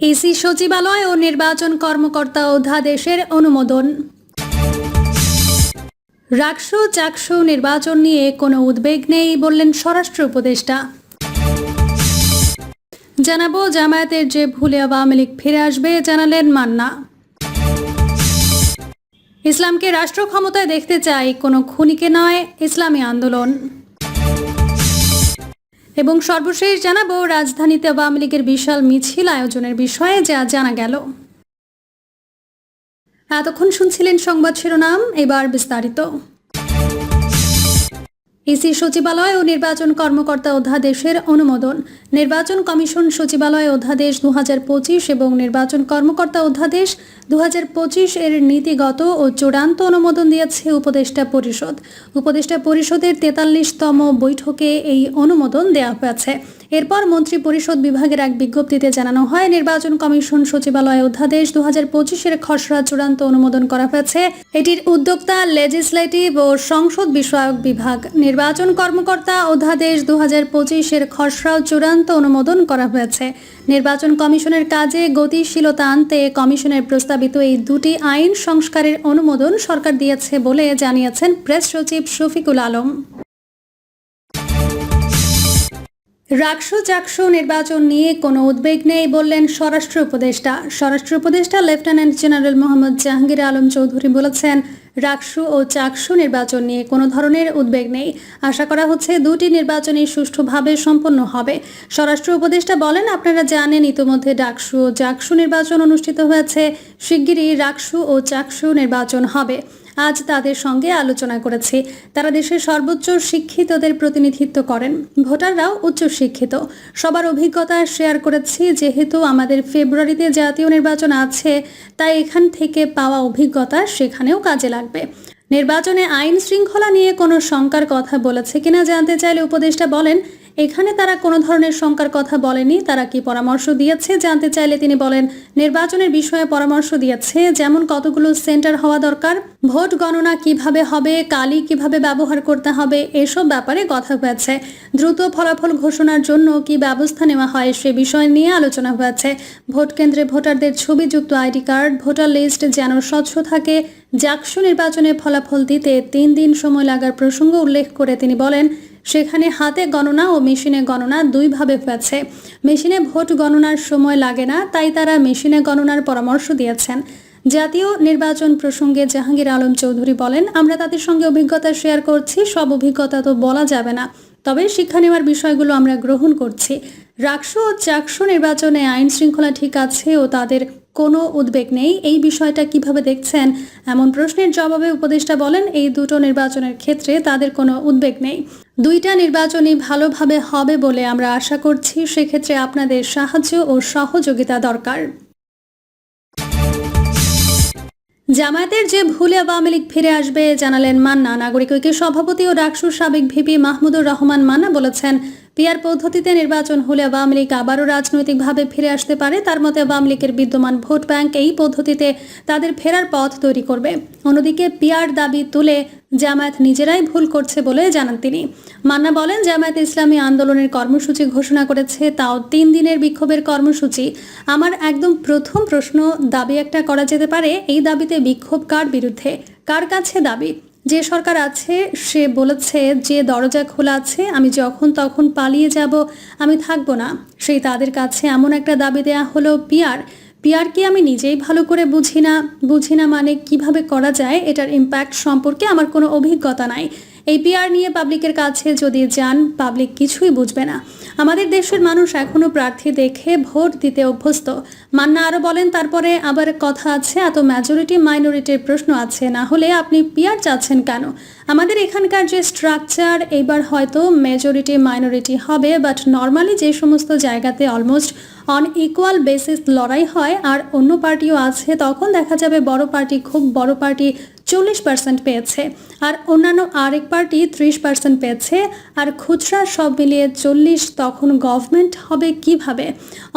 EC সচিবালয় ও নির্বাচন কর্মকর্তা অধ্যাদেশের অনুমোদন। রাকসু চাকসু নির্বাচন নিয়ে কোনো উদ্বেগ নেই বললেন স্বরাষ্ট্র উপদেষ্টা। জানাব জামায়াতের যে ভুলে আওয়ামী লীগ ফিরে আসবে জানালেন মান্না। ইসলামকে রাষ্ট্র ক্ষমতায় দেখতে চাই কোনো খুনিকে নয় ইসলামী আন্দোলন। এবং সর্বশেষ জানাব, রাজধানীতে আওয়ামী লীগের বিশাল মিছিল আয়োজনের বিষয়ে যা জানা গেল। এতক্ষণ শুনছিলেন সংবাদ শিরোনাম, এবার বিস্তারিত। ইসি সচিবালয় ও নির্বাচন কর্মকর্তা অধ্যাদেশের অনুমোদন। নির্বাচন কমিশন সচিবালয় অধ্যাদেশ দু হাজার পঁচিশ এবং নির্বাচন কর্মকর্তা অধ্যাদেশ দু হাজার পঁচিশ এর নীতিগত ও চূড়ান্ত অনুমোদন দিয়েছে উপদেষ্টা পরিষদ। উপদেষ্টা পরিষদের তেতাল্লিশতম বৈঠকে এই অনুমোদন দেওয়া হয়েছে। এরপর মন্ত্রী পরিষদ বিভাগের এক বিজ্ঞপ্তিতে জানানো হয়, নির্বাচন কমিশন সচিবালয় অধ্যাদেশ দু হাজার পঁচিশের খসড়া চূড়ান্ত অনুমোদন করা হয়েছে। এটির উদ্যোক্তা লেজিসলেটিভ ও সংসদ বিষয়ক বিভাগ। নির্বাচন কর্মকর্তা অধ্যাদেশ দু হাজার পঁচিশের খসড়াও চূড়ান্ত অনুমোদন করা হয়েছে। নির্বাচন কমিশনের কাজে গতিশীলতা আনতে কমিশনের প্রস্তাবিত এই দুটি আইন সংস্কারের অনুমোদন সরকার দিয়েছে বলে জানিয়েছেন প্রেস সচিব শফিকুল আলম। রাকসু চাকসু নির্বাচন নিয়ে কোনো উদ্বেগ নেই বললেন স্বরাষ্ট্র উপদেষ্টা। স্বরাষ্ট্র উপদেষ্টা লেফটেন্যান্ট জেনারেল মোহাম্মদ জাহাঙ্গীর আলম চৌধুরী বলেছেন রাকসু ও চাকসু নির্বাচন নিয়ে কোনো ধরনের উদ্বেগ নেই। আশা করা হচ্ছে দুটি নির্বাচনই সুষ্ঠুভাবে সম্পন্ন হবে। স্বরাষ্ট্র উপদেষ্টা বলেন, আপনারা জানেন ইতোমধ্যে ডাকসু ও চাকসু নির্বাচন অনুষ্ঠিত হয়েছে। শিগগিরই রাকসু ও চাকসু নির্বাচন হবে। আজ তাদের সঙ্গে আলোচনা করেছি। তারা দেশের সর্বোচ্চ শিক্ষিতদের প্রতিনিধিত্ব করেন। ভোটাররাও উচ্চ শিক্ষিত। সবার অভিজ্ঞতা শেয়ার করেছি। যেহেতু আমাদের ফেব্রুয়ারিতে জাতীয় নির্বাচন আছে, তাই এখান থেকে পাওয়া অভিজ্ঞতা সেখানেও কাজে লাগবে। নির্বাচনে আইন শৃঙ্খলা নিয়ে কোনো শঙ্কার কথা বলেছে কিনা জানতে চাইলে উপদেষ্টা বলেন এখানে তারা কোনো ধরনের শঙ্কার কথা বলেনি। তারা কি পরামর্শ দিয়েছে জানতে চাইলে তিনি বলেন, নির্বাচনের বিষয়ে পরামর্শ দিয়েছে যেমন কতগুলো সেন্টার হওয়া দরকার, ভোট গণনা কীভাবে হবে, কালি কীভাবে ব্যবহার করতে হবে, এসব ব্যাপারে কথা হয়েছে। দ্রুত ফলাফল ঘোষণার জন্য কি ব্যবস্থা নেওয়া হয় সে বিষয় নিয়ে আলোচনা হয়েছে। ভোট কেন্দ্রে ভোটারদের ছবিযুক্ত আইডি কার্ড, ভোটার লিস্ট যেন স্বচ্ছ থাকে। জাকসু নির্বাচনে ফলাফল দিতে তিন দিন সময় লাগার প্রসঙ্গ উল্লেখ করে তিনি বলেন সেখানে হাতে গণনা ও মেশিনে গণনা দুইভাবে হয়েছে। মেশিনে ভোট গণনার সময় লাগে না, তাই তারা মেশিনে গণনার পরামর্শ দিয়েছেন। জাতীয় নির্বাচন প্রসঙ্গে জাহাঙ্গীর আলম চৌধুরী বলেন, আমরা তাদের সঙ্গে অভিজ্ঞতা শেয়ার করছি, সব অভিজ্ঞতা তো বলা যাবে না। তবে শিক্ষা নেওয়ার বিষয়গুলো আমরা গ্রহণ করছি। রাকসু ও চাকসু নির্বাচনে আইন শৃঙ্খলা ঠিক আছে ও তাদের কোনো উদ্বেগ নেই, এই বিষয়টা কীভাবে দেখছেন? এমন প্রশ্নের জবাবে উপদেষ্টা বলেন, এই দুটো নির্বাচনের ক্ষেত্রে তাদের কোনো উদ্বেগ নেই। দুইটা নির্বাচনই ভালোভাবে হবে বলে আমরা আশা করছি, সেক্ষেত্রে আপনাদের সাহায্য ও সহযোগিতা দরকার। জামায়াতের যে ভুলে আওয়ামী লীগ ফিরে আসবে, জানালেন মান্না। নাগরিক ঐক্যের সভাপতি ও ডাকসুর সাবেক ভিপি মাহমুদুর রহমান মান্না বলেছেন পিয়ার পদ্ধতিতে নির্বাচন হলে আওয়ামী লীগ আবারও রাজনৈতিকভাবে ফিরে আসতে পারে। তার মতে আওয়ামী লীগের বিদ্যমান ভোট ব্যাংক এই পদ্ধতিতে তাদের ফেরার পথ তৈরি করবে। অন্যদিকে পিয়ার দাবি তুলে জামায়াত নিজেরাই ভুল করছে বলে জানান তিনি। মান্না বলেন, জামায়াত ইসলামী আন্দোলনের কর্মসূচি ঘোষণা করেছে, তাও তিন দিনের বিক্ষোভের কর্মসূচি। আমার একদম প্রথম প্রশ্ন, দাবি একটা করা যেতে পারে? এই দাবিতে বিক্ষোভ কার বিরুদ্ধে? কার কাছে দাবি? যে সরকার আছে, সে বলেছে যে দরজা খোলা আছে, আমি যখন তখন পালিয়ে যাব, আমি থাকব না। সেই তাদের কাছে এমন একটা দাবি দেয়া হলো, পিয়ার পিয়ার কি আমি নিজেই ভালো করে বুঝি না? বুঝি না মানে কীভাবে করা যায়? এটার ইম্প্যাক্ট সম্পর্কে আমার কোনো অভিজ্ঞতা নাই। এই পিয়ার নিয়ে পাবলিকের কাছে যদি যান, পাবলিক কিছুই বুঝবে না। আমাদের দেশের মানুষ এখনও প্রার্থী দেখে ভোট দিতে অভ্যস্ত। মান্না আরও বলেন, তারপরে আবার কথা আছে, এত মেজরিটি মাইনরিটির প্রশ্ন আছে, না হলে আপনি পিয়ার চাচ্ছেন কেন? আমাদের এখানকার যে স্ট্রাকচার এবার হয়তো মেজরিটি মাইনরিটি হবে বাট নর্মালি যে সমস্ত জায়গাতে অলমোস্ট অন ইকুয়াল বেসিস লড়াই হয়, আর অন্য পার্টিও আছে, তখন দেখা যাবে বড় পার্টি খুব বড় পার্টি চল্লিশ পার্সেন্ট পেয়েছে আর অন্যান্য আরেক পার্টি ত্রিশ পার্সেন্ট পেয়েছে। আর খুচরা সব মিলিয়ে চল্লিশ তখন গভর্নমেন্ট হবে কীভাবে?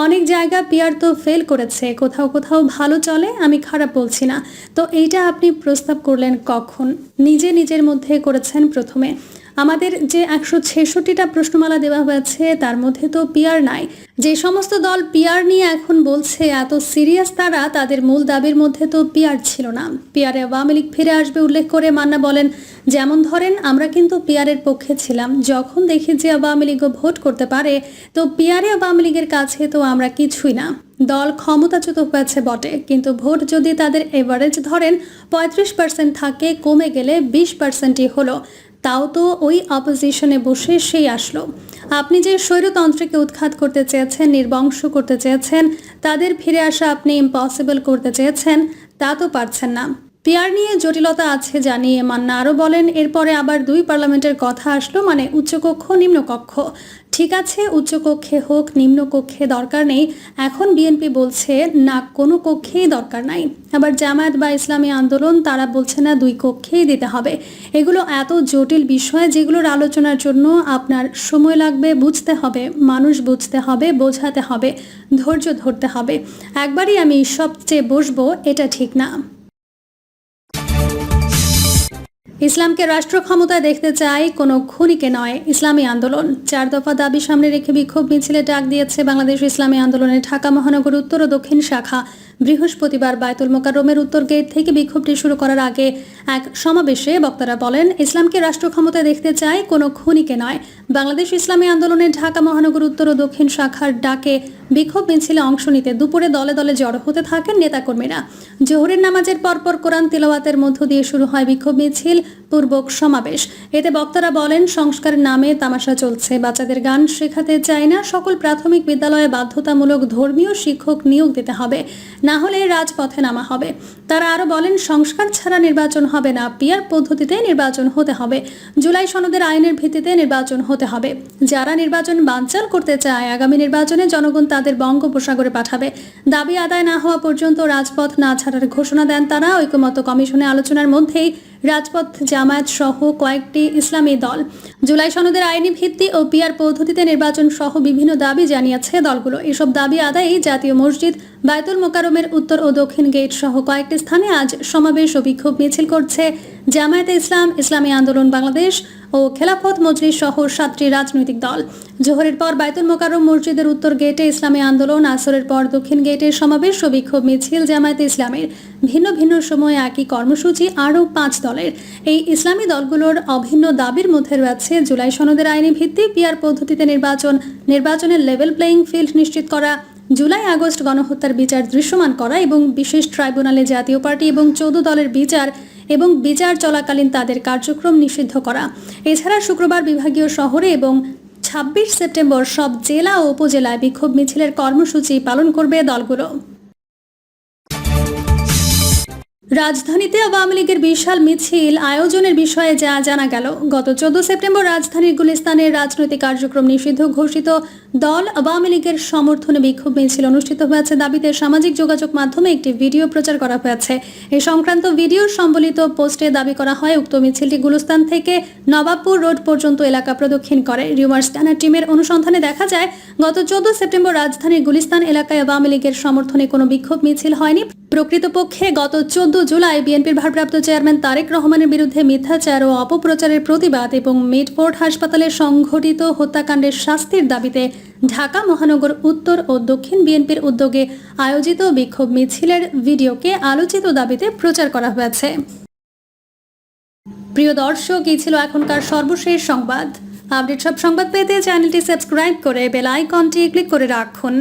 অনেক জায়গা পিয়ার তো ফেল করেছে, কোথাও কোথাও ভালো চলে, আমি খারাপ বলছি না। তো এইটা আপনি প্রস্তাব করলেন কখন? নিজে নিজের মধ্যে করেছেন প্রথমে। আমাদের যে একশো ছেষট্টিটা প্রশ্নমালা দেওয়া হয়েছে, তার মধ্যে তো পিয়ার নাই। যে সমস্ত দল পিয়ার নিয়ে এখন বলছে, এত সিরিয়াস তারা, তাদের মূল দাবির মধ্যে তো পিয়ার ছিল না। পিয়ারে আওয়ামী লীগ ফিরে আসবে উল্লেখ করে মান্না বলেন, যেমন ধরেন, আমরা কিন্তু পিয়ারের পক্ষে ছিলাম। যখন দেখি যে আওয়ামী লীগও ভোট করতে পারে, তো পিয়ারে আওয়ামী লীগের কাছে তো আমরা কিছুই না। দল ক্ষমতাচ্যুত হয়েছে বটে, কিন্তু ভোট যদি তাদের এভারেজ ধরেন, পঁয়ত্রিশ পার্সেন্ট থাকে, কমে গেলে বিশ পার্সেন্টই হলো। তাও তো ওই অপোজিশনে বসে সেই আসলো। আপনি যে স্বৈরতন্ত্রকে উৎখাত করতে চেয়েছেন, নির্বংশ করতে চেয়েছেন, তাদের ফিরে আসা আপনি ইম্পসিবল করতে চেয়েছেন, তা তো পারছেন না। পিয়ার নিয়ে জটিলতা আছে জানিয়ে মান্না আরও বলেন, এরপরে আবার দুই পার্লামেন্টের কথা আসলো মানে উচ্চকক্ষ, নিম্নকক্ষ। ঠিক আছে, উচ্চকক্ষে হোক, নিম্নকক্ষে দরকার নেই। এখন বিএনপি বলছে, না, কোনো কক্ষেই দরকার নাই। আবার জামায়াত বা ইসলামী আন্দোলন, তারা বলছে, না, দুই কক্ষেই দিতে হবে। এগুলো এত জটিল বিষয় যেগুলোর আলোচনার জন্য আপনার সময় লাগবে, বুঝতে হবে, মানুষ বুঝতে হবে, বোঝাতে হবে, ধৈর্য ধরতে হবে। একবারই আমি সবচেয়ে বসবো, এটা ঠিক না। ইসলামকে রাষ্ট্র ক্ষমতায় দেখতে চায় কোনো খুনিকে নয়, ইসলামী আন্দোলন। চার দফা দাবি সামনে রেখে বিক্ষোভ মিছিলে ডাক দিয়েছে বাংলাদেশ ইসলামী আন্দোলনের ঢাকা মহানগর উত্তর ও দক্ষিণ শাখা। বৃহস্পতিবার বায়তুল মোকাররমের উত্তর গেট থেকে বিক্ষোভটি শুরু করার আগে এক সমাবেশে বক্তারা বলেন, ইসলামকে রাষ্ট্র ক্ষমতায় দেখতে চায় কোনো খুনিকে নয়। বাংলাদেশ ইসলামী আন্দোলনে ঢাকা মহানগর উত্তর ও দক্ষিণ শাখার ডাকে বিক্ষোভ মিছিলে অংশ নিতে দুপুরে দলে দলে জড়ো হতে থাকেন নেতাকর্মীরা। জোহরের নামাজের পরপর কোরআন তিলাওয়াতের মধ্য দিয়ে শুরু হয় বিক্ষোভ মিছিল। পূর্বক সমাবেশ। এতে বক্তারা বলেন, সংস্কারের নামে তামাশা চলছে। বাচ্চাদের গান শেখাতে চায় না। সকল প্রাথমিক বিদ্যালয়ে বাধ্যতামূলক ধর্মীয় শিক্ষক নিয়োগ দিতে হবে। না হলে রাজপথে নামা হবে। তারা আরও বলেন, সংস্কার ছাড়া নির্বাচন হবে না। পিয়ার পদ্ধতিতে নির্বাচন হতে হবে। জুলাই সনদের আইনের ভিত্তিতে নির্বাচন হতে হবে। যারা নির্বাচন বানচাল করতে চায়, আগামী নির্বাচনে জনগণ তাদের বঙ্গোপসাগরে পাঠাবে। দাবি আদায় না হওয়া পর্যন্ত রাজপথ না ছাড়ার ঘোষণা দেন তারা। ঐকমত্য কমিশনে আলোচনার মধ্যেই রাজপথ, জামায়াত সহ কয়েকটি ইসলামী দল। জুলাই সনদের আইনি ভিত্তি ও পিয়ার পদ্ধতিতে নির্বাচন সহ বিভিন্ন দাবি জানিয়েছে দলগুলো। এসব দাবি আদায়ে জাতীয় মসজিদ বায়তুল মোকারমের উত্তর ও দক্ষিণ গেট সহ কয়েকটি স্থানে আজ সমাবেশ ও বিক্ষোভ মিছিল করছে জামায়াতে ইসলাম, ইসলামী আন্দোলন বাংলাদেশ ও খেলাফত মজলিস সহ সাতটি রাজনৈতিক দল। জোহরের পর বায়তুল মোকারম মসজিদের উত্তর গেটে ইসলামী আন্দোলন, আসরের পর দক্ষিণ গেটে সমাবেশ ও বিক্ষোভ মিছিল জামায়াতে ইসলামের। ভিন্ন ভিন্ন সময়ে একই কর্মসূচি আরও পাঁচ দলের। এই ইসলামী দলগুলোর অভিন্ন দাবির মধ্যে রয়েছে জুলাই সনদের আইনি ভিত্তি পিয়ার পদ্ধতিতে নির্বাচন, নির্বাচনের লেভেল প্লেয়িং ফিল্ড নিশ্চিত করা, জুলাই আগস্ট গণহত্যার বিচার দৃশ্যমান করা এবং বিশেষ ট্রাইব্যুনালে জাতীয় পার্টি এবং চৌদ্দ দলের বিচার এবং বিচার চলাকালীন তাদের কার্যক্রম নিষিদ্ধ করা। এছাড়া শুক্রবার বিভাগীয় শহরে এবং ছাব্বিশ সেপ্টেম্বর সব জেলা ও উপজেলায় বিক্ষোভ মিছিলের কর্মসূচি পালন করবে দলগুলো। রাজধানীতে আওয়ামী লীগের বিশাল মিছিল আয়োজনের বিষয়ে যা জানা গেল, গত চোদ্দ সেপ্টেম্বর রাজধানীর গুলিস্তানের রাজনৈতিক কার্যক্রম নিষিদ্ধ ঘোষিত দল আওয়ামী লীগের সমর্থনে বিক্ষোভ মিছিল অনুষ্ঠিত হয়েছে। দাবিতে সামাজিক যোগাযোগ মাধ্যমে একটি ভিডিও প্রচার করা হয়েছে। এ সংক্রান্ত ভিডিও সম্বলিত পোস্টে দাবি করা হয়, উক্ত মিছিলটি গুলিস্তান থেকে নবাবপুর রোড পর্যন্ত এলাকা প্রদক্ষিণ করে। রিউমার স্ক্যানার টিমের অনুসন্ধানে দেখা যায়, গত চোদ্দ সেপ্টেম্বর রাজধানীর গুলিস্তান এলাকায় আওয়ামী লীগের সমর্থনে কোনো বিক্ষোভ মিছিল হয়নি। প্রকৃতপক্ষে গত চোদ্দ জুলাই বিএনপির ভারপ্রাপ্ত চেয়ারম্যান তারেক রহমানের বিরুদ্ধে মিথ্যাচার ও অপপ্রচারের প্রতিবাদ এবং মিডফোর্ট হাসপাতালে সংঘটিত হত্যাকাণ্ডের শাস্তির দাবিতে ঢাকা মহানগর উত্তর ও দক্ষিণ বিএনপির উদ্যোগে আয়োজিত বিক্ষোভ মিছিলের ভিডিওকে আলোচিত দাবিতে প্রচার করা হয়েছে। প্রিয় দর্শক, এই ছিল এখনকার সর্বশেষ সংবাদ। আপডেট সব সংবাদ পেতে চ্যানেলটি সাবস্ক্রাইব করে বেল আইকনটি ক্লিক করে রাখুন।